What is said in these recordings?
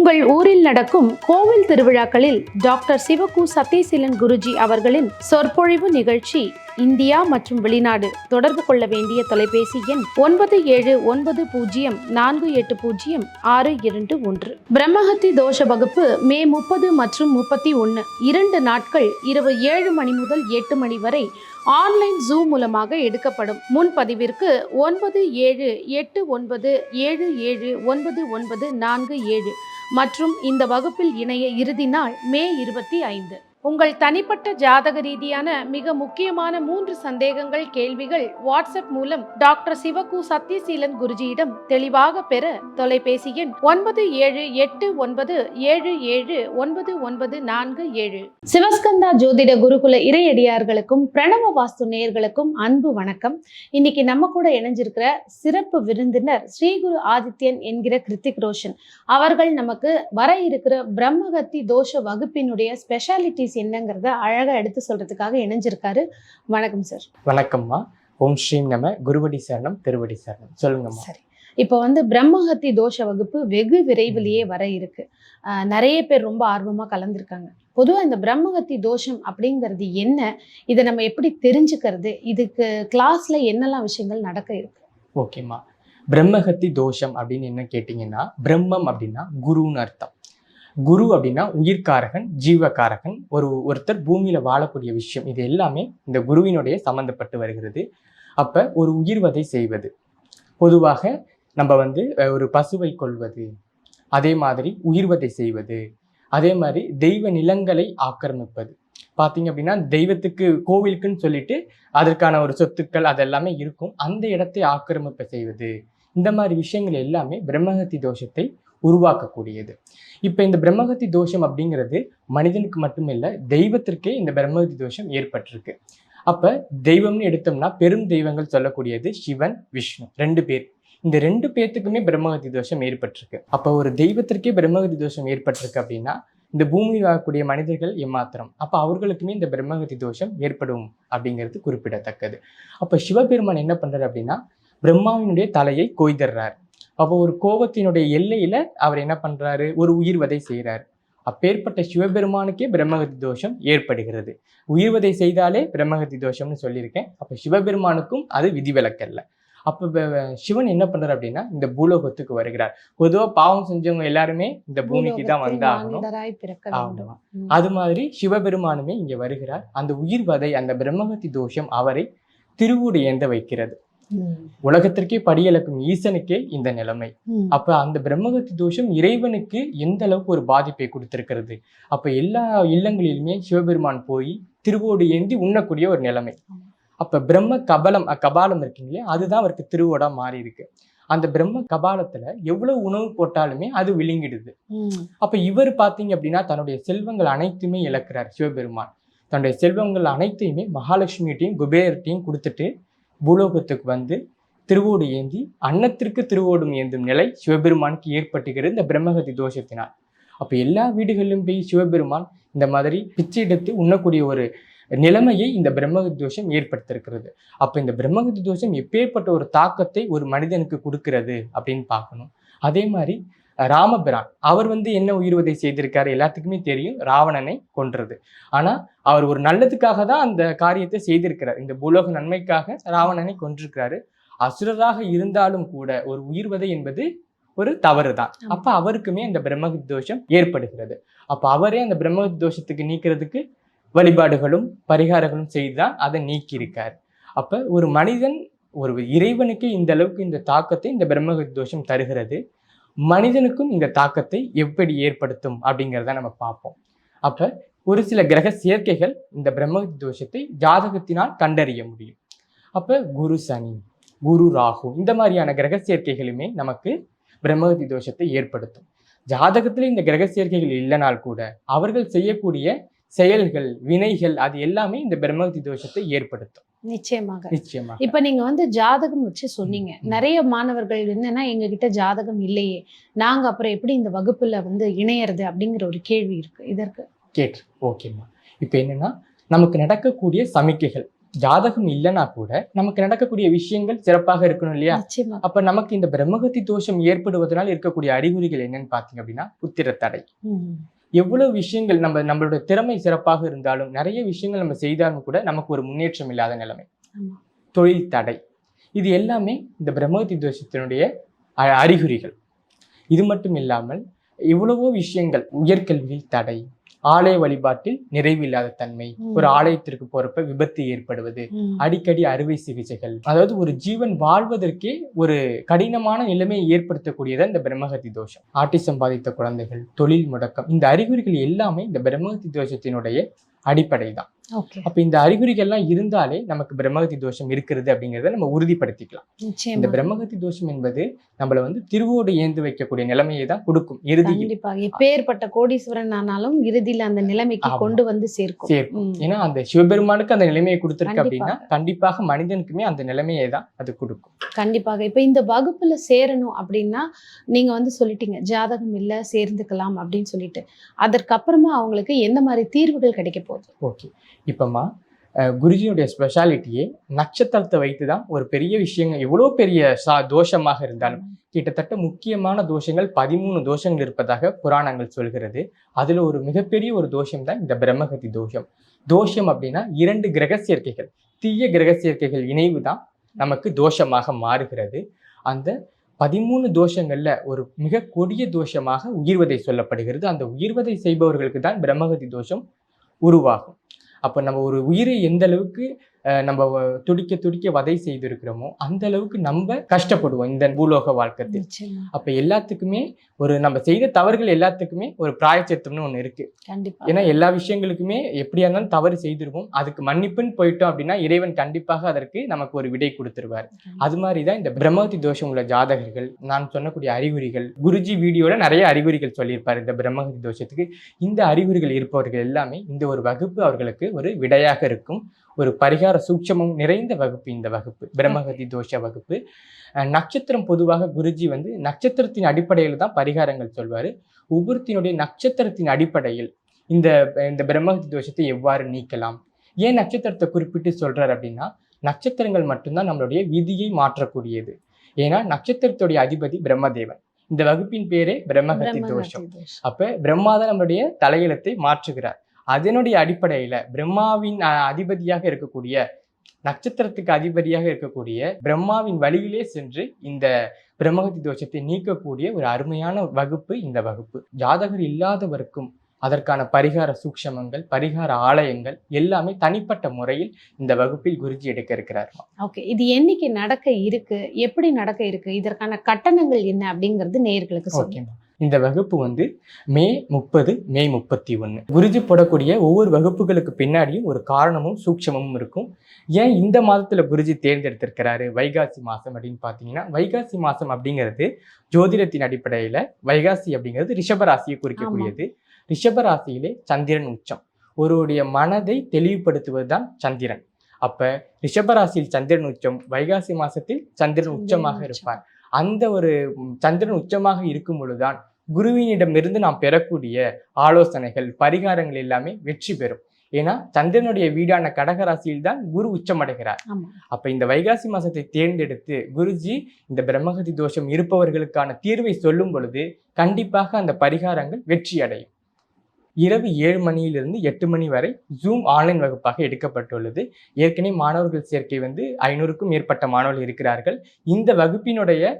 உங்கள் ஊரில் நடக்கும் கோவில் திருவிழாக்களில் டாக்டர் சிவகு சத்யசீலன் குருஜி அவர்களின் சொற்பொழிவு நிகழ்ச்சி இந்தியா மற்றும் வெளிநாடு தொடர்பு கொள்ள வேண்டிய தொலைபேசி எண் ஒன்பது ஏழு ஒன்பது பூஜ்ஜியம் நான்கு எட்டு பூஜ்ஜியம் ஆறு இரண்டு ஒன்று. பிரம்மஹத்தி தோஷ வகுப்பு மே முப்பது மற்றும் முப்பத்தி ஒன்று இரண்டு நாட்கள் இரவு ஏழு மணி முதல் எட்டு மணி வரை ஆன்லைன் ஜூ மூலமாக எடுக்கப்படும். முன்பதிவிற்கு ஒன்பது ஏழு எட்டு ஒன்பது ஏழு ஏழு ஒன்பது ஒன்பது நான்கு ஏழு மற்றும் இந்த வகுப்பில் இணைய இறுதி நாள் மே இருபத்தி ஐந்து. உங்கள் தனிப்பட்ட ஜாதக ரீதியான மிக முக்கியமான மூன்று சந்தேகங்கள் கேள்விகள் வாட்ஸ்அப் மூலம் டாக்டர் சிவகு சத்யசீலன் குருஜியிடம் தெளிவாக பெற தொலைபேசி எண் ஒன்பது ஏழு எட்டு ஒன்பது ஏழு ஏழு ஒன்பது ஒன்பது நான்கு ஏழு. சிவஸ்கந்தா ஜோதிட குருகுல இறையடியார்களுக்கும் பிரணவ வாஸ்து நேயர்களுக்கும் அன்பு வணக்கம். இன்னைக்கு நம்ம கூட இணைஞ்சிருக்கிற சிறப்பு விருந்தினர் ஸ்ரீகுரு ஆதித்யன் என்கிற கிருத்திக் ரோஷன். அவர்கள் நமக்கு வர இருக்கிற பிரம்மகத்தி தோஷ வகுப்பினுடைய ஸ்பெஷாலிட்டிஸ் என்னங்கிறத அழகா எடுத்து சொல்றதுக்காக இணைஞ்சிருக்காரு. வணக்கம் சார் வணக்கம்மா. ஓம் ஸ்ரீம் நம. குருவடி சரணம் திருவடி சரணம். சொல்லுங்கம்மா. சரி. இப்போ வந்து பிரம்மஹத்தி தோஷ வகுப்பு வெகு விரைவிலேயே வர இருக்கு. நிறைய பேர் ரொம்ப ஆர்வமா கலந்துருக்காங்க. பொதுவா இந்த பிரம்மஹத்தி தோஷம் அப்படிங்கிறது என்ன? இதை நம்ம எப்படி தெரிஞ்சுக்கிறது? இதுக்கு கிளாஸ்ல என்னெல்லாம் விஷயங்கள் நடக்க இருக்கு? ஓகேம்மா. பிரம்மஹத்தி தோஷம் அப்படின்னு என்ன கேட்டிங்கன்னா பிரம்மம் அப்படின்னா குருன்னு அர்த்தம். குரு அப்படின்னா உயிர்காரகன் ஜீவகாரகன். ஒரு ஒருத்தர் பூமியில வாழக்கூடிய விஷயம். இது எல்லாமே இந்த குருவினுடைய சம்பந்தப்பட்டு வருகிறது. அப்ப ஒரு உயிர்வதை செய்வது. பொதுவாக நம்ம வந்து ஒரு பசுவை கொள்வது அதே மாதிரி உயிர்வதை செய்வது. அதே மாதிரி தெய்வ நிலங்களை ஆக்கிரமிப்பது. பார்த்தீங்க அப்படின்னா தெய்வத்துக்கு கோவிலுக்குன்னு சொல்லிட்டு அதற்கான ஒரு சொத்துக்கள் அதெல்லாமே இருக்கும். அந்த இடத்தை ஆக்கிரமிப்பு செய்வது. இந்த மாதிரி விஷயங்கள் எல்லாமே பிரம்மஹத்தி தோஷத்தை உருவாக்கக்கூடியது. இப்போ இந்த பிரம்மகத்தி தோஷம் அப்படிங்கிறது மனிதனுக்கு மட்டுமில்ல தெய்வத்திற்கே இந்த பிரம்மகத்தி தோஷம் ஏற்பட்டிருக்கு. அப்போ தெய்வம்னு எடுத்தோம்னா பெரும் தெய்வங்கள் சொல்லக்கூடியது சிவன் விஷ்ணு ரெண்டு பேர். இந்த ரெண்டு பேர்த்துக்குமே பிரம்மகத்தி தோஷம் ஏற்பட்டிருக்கு. அப்போ ஒரு தெய்வத்திற்கே பிரம்மகதி தோஷம் ஏற்பட்டிருக்கு அப்படின்னா இந்த பூமியில் வாழக்கூடிய மனிதர்கள் ஏமாத்திரம். அப்போ அவர்களுக்குமே இந்த பிரம்மகதி தோஷம் ஏற்படும் அப்படிங்கிறது குறிப்பிடத்தக்கது. அப்போ சிவபெருமான் என்ன பண்ணுறாரு அப்படின்னா பிரம்மாவினுடைய தலையை கொய்தர்றார். அப்போ ஒரு கோபத்தினுடைய எல்லையில அவர் என்ன பண்றாரு? ஒரு உயிர்வதை செய்கிறார் அப்பேற்பட்ட சிவபெருமானுக்கே பிரம்மகதி தோஷம் ஏற்படுகிறது. உயிர்வதை செய்தாலே பிரம்மகதி தோஷம்னு சொல்லியிருக்கேன். அப்போ சிவபெருமானுக்கும் அது விதிவிலக்கல்ல. அப்போ சிவன் என்ன பண்றாரு அப்படின்னா இந்த பூலோகத்துக்கு வருகிறார். பொதுவா பாவம் செஞ்சவங்க எல்லாருமே இந்த பூமிக்கு தான் வந்தாகணும். அது மாதிரி சிவபெருமானுமே இங்க வருகிறார். அந்த உயிர்வதை அந்த பிரம்மகத்தி தோஷம் அவரை திருவூடு ஏந்த வைக்கிறது. உலகத்திற்கே படியளக்கும் ஈசனுக்கே இந்த நிலைமை. அப்ப அந்த பிரம்மகத்தி தோஷம் இறைவனுக்கு எந்த அளவுக்கு ஒரு பாதிப்பை கொடுத்திருக்கிறது? அப்ப எல்லா இல்லங்களிலுமே சிவபெருமான் போய் திருவோடு ஏந்தி உண்ணக்கூடிய ஒரு நிலைமை. அப்ப பிரம்ம கபலம் கபாலம் இருக்கீங்க இல்லையா? அதுதான் அவருக்கு திருவோடா மாறி இருக்கு அந்த பிரம்ம கபாலத்துல எவ்வளவு உணவு போட்டாலுமே அது விழுங்கிடுது. அப்ப இவர் பாத்தீங்க அப்படின்னா தன்னுடைய செல்வங்கள் அனைத்துமே இழக்கிறார் சிவபெருமான். தன்னுடைய செல்வங்கள் அனைத்தையுமே மகாலட்சுமிகிட்டையும் குபேரட்டையும் கொடுத்துட்டு பூலோகத்துக்கு வந்து திருவோடு ஏந்தி அன்னத்திற்கு திருவோடும் ஏந்தும் நிலை சிவபெருமானுக்கு ஏற்பட்டுகிறது இந்த பிரம்மகதி தோஷத்தினால். அப்போ எல்லா வீடுகளிலும் போய் சிவபெருமான் இந்த மாதிரி பிச்சை எடுத்து உண்ணக்கூடிய ஒரு நிலைமையை இந்த பிரம்மகதி தோஷம் ஏற்படுத்திருக்கிறது அப்போ இந்த பிரம்மகதி தோஷம் எப்பேற்பட்ட ஒரு தாக்கத்தை ஒரு மனிதனுக்கு கொடுக்கிறது அப்படின்னு பார்க்கணும். அதே மாதிரி ராமபிரான். அவர் வந்து என்ன உயிர்வதை செய்திருக்காரு எல்லாத்துக்குமே தெரியும். ராவணனை கொன்றது. ஆனா அவர் ஒரு நல்லதுக்காக தான் அந்த காரியத்தை செய்திருக்கிறார். இந்த பூலோக நன்மைக்காக ராவணனை கொன்றிருக்கிறாரு. அசுரராக இருந்தாலும் கூட ஒரு உயிர்வதை என்பது ஒரு தவறு தான். அப்ப அவருக்குமே அந்த பிரம்மகதி தோஷம் ஏற்படுகிறது. அப்ப அவரே அந்த பிரம்மகதி தோஷத்துக்கு நீக்கிறதுக்கு வழிபாடுகளும் பரிகாரங்களும் செய்துதான் அதை நீக்கி இருக்கார் அப்ப ஒரு மனிதன் ஒரு இறைவனுக்கு இந்த அளவுக்கு இந்த தாக்கத்தை இந்த பிரம்மகதி தோஷம் தருகிறது. மனிதனுக்கும் இந்த தாக்கத்தை எப்படி ஏற்படுத்தும் அப்படிங்கிறத நம்ம பார்ப்போம். அப்போ ஒரு சில கிரக சேர்க்கைகள் இந்த பிரம்மகதி தோஷத்தை ஜாதகத்தினால் கண்டறிய முடியும். அப்போ குரு சனி குரு ராகு இந்த மாதிரியான கிரக சேர்க்கைகளுமே நமக்கு பிரம்மகதி தோஷத்தை ஏற்படுத்தும். ஜாதகத்தில் இந்த கிரக சேர்க்கைகள் இல்லைனால் கூட அவர்கள் செய்யக்கூடிய செயல்கள் வினைகள் அது எல்லாமே இந்த பிரம்மகதி தோஷத்தை ஏற்படுத்தும். நிச்சயமாக. நிச்சயமா இப்ப நீங்க வந்து ஜாதகம் வச்சு சொன்னீங்க. நிறைய மாணவர்கள் என்னன்னா எங்க கிட்ட ஜாதகம் இல்லையே. நாங்க அப்புறம் எப்படி இந்த வகுப்புல வந்து இணையறது அப்படிங்கிற ஒரு கேள்வி இருக்கு. இதற்கு கேட்டு ஓகேம்மா. இப்போ என்னன்னா நமக்கு நடக்கக்கூடிய சமிக்கைகள். ஜாதகம் இல்லைன்னா கூட நமக்கு நடக்கக்கூடிய விஷயங்கள் சிறப்பாக இருக்கணும் இல்லையா? அப்ப நமக்கு இந்த பிரம்மகத்தி தோஷம் ஏற்படுவதனால் இருக்கக்கூடிய அறிகுறிகள் என்னன்னு பாத்தீங்க அப்படின்னா புத்திர தடை ம். எவ்வளவு விஷயங்கள் நம்ம நம்மளோட திறமை சிறப்பாக இருந்தாலும் நிறைய விஷயங்கள் நம்ம செய்தாலும் கூட நமக்கு ஒரு முன்னேற்றம் இல்லாத நிலைமை. தொழில் தடை இது எல்லாமே இந்த பிரம்மகத்தி தோஷத்தினுடைய அ- அறிகுறிகள் இது மட்டும் இல்லாமல் எவ்வளவோ விஷயங்கள் உயர்கல்வியில் தடை ஆலய வழிபாட்டில் நிறைவில்லாத தன்மை. ஒரு ஆலயத்திற்கு போறப்ப விபத்து ஏற்படுவது. அடிக்கடி அறுவை சிகிச்சைகள். அதாவது ஒரு ஜீவன் வாழ்வதற்கே ஒரு கடினமான நிலைமையை ஏற்படுத்தக்கூடியது இந்த பிரம்மகத்தி தோஷம். ஆட்டிசம் பாதித்த குழந்தைகள் தொழில் முடக்கம் இந்த அறிகுறிகள் எல்லாமே இந்த பிரம்மகத்தி தோஷத்தினுடைய அடிப்படை தான் அப்ப இந்த அறிகுறிகள்லாம் இருந்தாலே நமக்கு பிரம்மகத்தி தோஷம் இருக்கிறது அப்படிங்கிறத நம்ம உறுதிப்படுத்திக்கலாம். இந்த பிரம்மகத்தி தோஷம் என்பது நம்மள வந்து திருவோடு ஏந்து வைக்கக்கூடிய நிலைமையை தான் கொடுக்கும் இறுதியில். கண்டிப்பாக எப்பேற்பட்ட கோடீஸ்வரன் ஆனாலும் இறுதியில அந்த நிலைமைக்கு. கொண்டு வந்து சேர்க்கும். சேர்க்கும். ஏன்னா அந்த சிவபெருமானுக்கு அந்த நிலைமையை கொடுத்திருக்கு. அப்படின்னா கண்டிப்பாக மனிதனுக்குமே அந்த நிலைமையை தான் அது கொடுக்கும். கண்டிப்பாக. இப்ப இந்த வகுப்புல சேரணும் அப்படின்னா நீங்க வந்து சொல்லிட்டீங்க ஜாதகம் இல்ல சேர்ந்துக்கலாம் அப்படின்னு சொல்லிட்டு. அதற்கப்புறமா அவங்களுக்கு எந்த மாதிரி தீர்வுகள் கிடைக்க போகுது? ஓகே. இப்போம்மா குருஜியுடைய ஸ்பெஷாலிட்டியே நட்சத்திரத்தை வைத்து தான் ஒரு பெரிய விஷயங்கள் எவ்வளோ பெரிய சா தோஷமாக இருந்தாலும் கிட்டத்தட்ட முக்கியமான தோஷங்கள் பதிமூணு தோஷங்கள் இருப்பதாக புராணங்கள் சொல்கிறது. அதில் ஒரு மிகப்பெரிய ஒரு தோஷம் தான் இந்த பிரம்மகதி தோஷம். தோஷம் அப்படின்னா இரண்டு கிரக சேர்க்கைகள் தீய கிரக சேர்க்கைகள் இணைவு தான் நமக்கு தோஷமாக மாறுகிறது. அந்த பதிமூணு தோஷங்களில் ஒரு மிக கொடிய தோஷமாக உயிர்வதை சொல்லப்படுகிறது. அந்த உயிர்வதை செய்பவர்களுக்கு தான் பிரம்மகதி தோஷம் உருவாகும். அப்போ நம்ம ஒரு உயிரை எந்த அளவுக்கு நம்ம துடிக்க துடிக்க வதை செய்திருக்கிறோமோ அந்த அளவுக்கு நம்ம கஷ்டப்படுவோம் இந்த பூலோக வாழ்க்கத்தில். அப்ப எல்லாத்துக்குமே ஒரு நம்ம செய்த தவறுகள் எல்லாத்துக்குமே ஒரு பிராயச்சித்தம்னு ஒண்ணு இருக்கு. ஏன்னா எல்லா விஷயங்களுக்குமே எப்படியா இருந்தாலும் தவறு செய்திருவோம். அதுக்கு மன்னிப்புன்னு போயிட்டோம் அப்படின்னா இறைவன் கண்டிப்பாக அதற்கு நமக்கு ஒரு விடை கொடுத்துருவார். அது மாதிரி தான் இந்த பிரம்மகத்தி தோஷம் உள்ள ஜாதகர்கள் நான் சொன்னக்கூடிய அறிகுறிகள் குருஜி வீடியோல நிறைய அறிகுறிகள் சொல்லியிருப்பார் இந்த பிரம்மகத்தி தோஷத்துக்கு. இந்த அறிகுறிகள் இருப்பவர்கள் எல்லாமே இந்த ஒரு வகுப்பு அவர்களுக்கு ஒரு விடையாக இருக்கும். ஒரு பரிகார சூட்சமம் நிறைந்த வகுப்பு இந்த வகுப்பு. பிரம்மகத்தி தோஷ வகுப்பு. நட்சத்திரம் பொதுவாக குருஜி வந்து நட்சத்திரத்தின் அடிப்படையில் தான் பரிகாரங்கள் சொல்வார். ஒவ்வொருத்தினுடைய நட்சத்திரத்தின் அடிப்படையில் இந்த இந்த பிரம்மகத்தி தோஷத்தை எவ்வாறு நீக்கலாம்? ஏன் நட்சத்திரத்தை குறிப்பிட்டு சொல்றார் அப்படின்னா நட்சத்திரங்கள் மட்டும்தான் நம்மளுடைய விதியை மாற்றக்கூடியது. ஏன்னா நட்சத்திரத்துடைய அதிபதி பிரம்மதேவன். இந்த வகுப்பின் பேரே பிரம்மகத்தி தோஷம். அப்ப பிரம்மா தான் நம்மளுடைய தலையெழுத்தை மாற்றுகிறார். அதனுடைய அடிப்படையில பிரம்மாவின் அதிபதியாக இருக்கக்கூடிய நட்சத்திரத்துக்கு அதிபதியாக இருக்கக்கூடிய பிரம்மாவின் வழியிலே சென்று இந்த பிரம்மகத்தி தோஷத்தை நீக்கக்கூடிய ஒரு அருமையான வகுப்பு இந்த வகுப்பு. ஜாதகர் இல்லாதவருக்கும் அதற்கான பரிகார சூக்ஷமங்கள் பரிகார ஆலயங்கள் எல்லாமே தனிப்பட்ட முறையில் இந்த வகுப்பில் குருஜி எடுக்க இருக்கிறார். ஓகே இது என்னைக்கு நடக்க இருக்கு எப்படி நடக்க இருக்கு இதற்கான கட்டணங்கள் என்ன அப்படிங்கிறது நேயர்களுக்கு சொல்லுங்க. ஓகேம்மா இந்த வகுப்பு வந்து மே முப்பது மே முப்பத்தி ஒன்று குருஜி போடக்கூடிய ஒவ்வொரு வகுப்புகளுக்கு பின்னாடியும் ஒரு காரணமும் சூட்சமும் இருக்கும். ஏன் இந்த மாதத்துல குருஜி தேர்ந்தெடுத்திருக்கிறாரு? வைகாசி மாசம் அப்படின்னு பார்த்தீங்கன்னா வைகாசி மாசம் அப்படிங்கிறது ஜோதிடத்தின் அடிப்படையில வைகாசி அப்படிங்கிறது ரிஷபராசியை குறிக்கக்கூடியது. ரிஷபராசியிலே சந்திரன் உச்சம். ஒருவருடைய மனதை தெளிவுபடுத்துவது தான் சந்திரன். அப்ப ரிஷபராசியில் சந்திரன் உச்சம் வைகாசி மாசத்தில் சந்திரன் உச்சமாக உச்சம். இருப்பார். அந்த ஒரு சந்திரன் உச்சமாக இருக்கும் பொழுதுதான் குருவினிடமிருந்து நாம் பெறக்கூடிய ஆலோசனைகள் பரிகாரங்கள் எல்லாமே வெற்றி பெறும். ஏன்னா சந்திரனுடைய வீடான கடகராசியில் தான் குரு உச்சமடைகிறார். அப்ப இந்த வைகாசி மாசத்தை தேர்ந்தெடுத்து குருஜி இந்த பிரம்மகதி தோஷம் இருப்பவர்களுக்கான தீர்வை சொல்லும் பொழுது கண்டிப்பாக அந்த பரிகாரங்கள் வெற்றி அடையும். இரவு ஏழு மணியிலிருந்து எட்டு மணி வரை ஜூம் ஆன்லைன் வகுப்பாக எடுக்கப்பட்டுள்ளது. ஏற்கனவே மாணவர்கள் சேர்க்கை வந்து ஐநூறுக்கும் மேற்பட்ட மாணவர்கள் இருக்கிறார்கள். இந்த வகுப்பினுடைய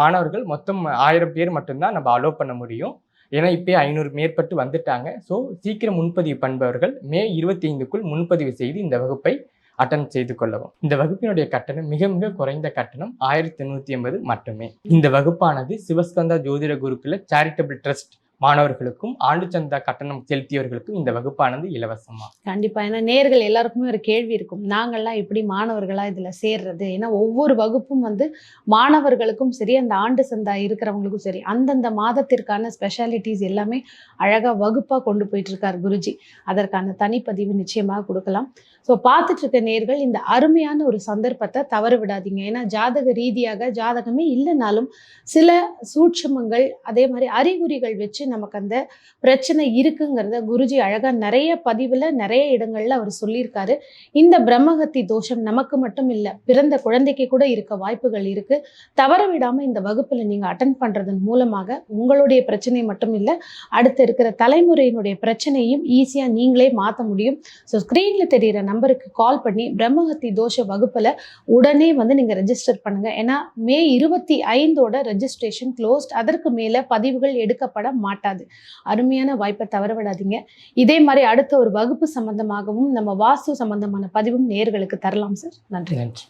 மாணவர்கள் மொத்தம் ஆயிரம் பேர் மட்டும்தான் நம்ம அலோவ் பண்ண முடியும். ஏன்னா இப்போ ஐநூறு மேற்பட்டு வந்துட்டாங்க. ஸோ சீக்கிரம் முன்பதிவு பண்பவர்கள் மே இருபத்தி ஐந்துக்குள் முன்பதிவு செய்து இந்த வகுப்பை அட்டன் செய்து கொள்ளவும். இந்த வகுப்பினுடைய கட்டணம் மிக மிக குறைந்த கட்டணம் ஆயிரத்தி எண்ணூத்தி எண்பது மட்டுமே. இந்த வகுப்பானது சிவஸ்கந்தா ஜோதிட குருக்குல சேரிட்டபிள் ட்ரஸ்ட் மாணவர்களுக்கும் ஆண்டு சந்தா கட்டணம் செலுத்தியவர்களுக்கும் இந்த வகுப்பானது இலவசமா. கண்டிப்பா. ஏன்னா நேர்கள் எல்லாருக்குமே ஒரு கேள்வி இருக்கும். நாங்கள்லாம் எப்படி மாணவர்களா இதுல சேர்றது? ஏன்னா ஒவ்வொரு வகுப்பும் வந்து மாணவர்களுக்கும் சரி அந்த ஆண்டு சந்தா இருக்கிறவங்களுக்கும் சரி அந்தந்த மாதத்திற்கான ஸ்பெஷாலிட்டிஸ் எல்லாமே அழகா வகுப்பா கொண்டு போயிட்டு இருக்கார் குருஜி. அதற்கான தனிப்பதிவு நிச்சயமாக கொடுக்கலாம். ஸோ பார்த்துட்டு இருக்க நேர்கள் இந்த அருமையான ஒரு சந்தர்ப்பத்தை தவற விடாதீங்க. ஏன்னா ஜாதக ரீதியாக ஜாதகமே இல்லைனாலும் சில சூட்சமங்கள் அதே மாதிரி அறிகுறிகள் வச்சு நமக்கு அந்த பிரச்சனை இருக்குங்கிறத குருஜி அழகா நிறைய பதிவுல நிறைய இடங்கள்ல அவர் சொல்லியிருக்காரு. இந்த பிரம்மஹத்தி தோஷம் நமக்கு மட்டும் இல்ல பிறந்த குழந்தைக்கு கூட இருக்க வாய்ப்புகள் இருக்கு. தவற விடாம இந்த வகுப்புல நீங்க அட்டன் பண்ணுறதன் மூலமாக உங்களுடைய பிரச்சனை மட்டும் இல்ல அடுத்து இருக்கிற தலைமுறையினுடைய பிரச்சனையும் ஈஸியா நீங்களே மாத்த முடியும். ஸோ ஸ்க்ரீனில் தெரியிற நம்பருக்கு கால் பண்ணி பிரம்மஹத்தி தோஷ வகுப்புல உடனே வந்து நீங்க ரெஜிஸ்டர் பண்ணுங்க. ஏன்னா மே இருபத்தி ஐந்தோட ரெஜிஸ்ட்ரேஷன் க்ளோஸ்ட் அதற்கு மேல பதிவுகள் எடுக்கப்பட மாட்டேன் மாட்டாது. அருமையான வாய்ப்பை தவற விடாதீங்க இதே மாதிரி அடுத்த ஒரு வகுப்பு சம்பந்தமாகவும் நம்ம வாஸ்து சம்பந்தமான பதிவும் நேர்களுக்கு தரலாம் சார். நன்றி. நன்றி.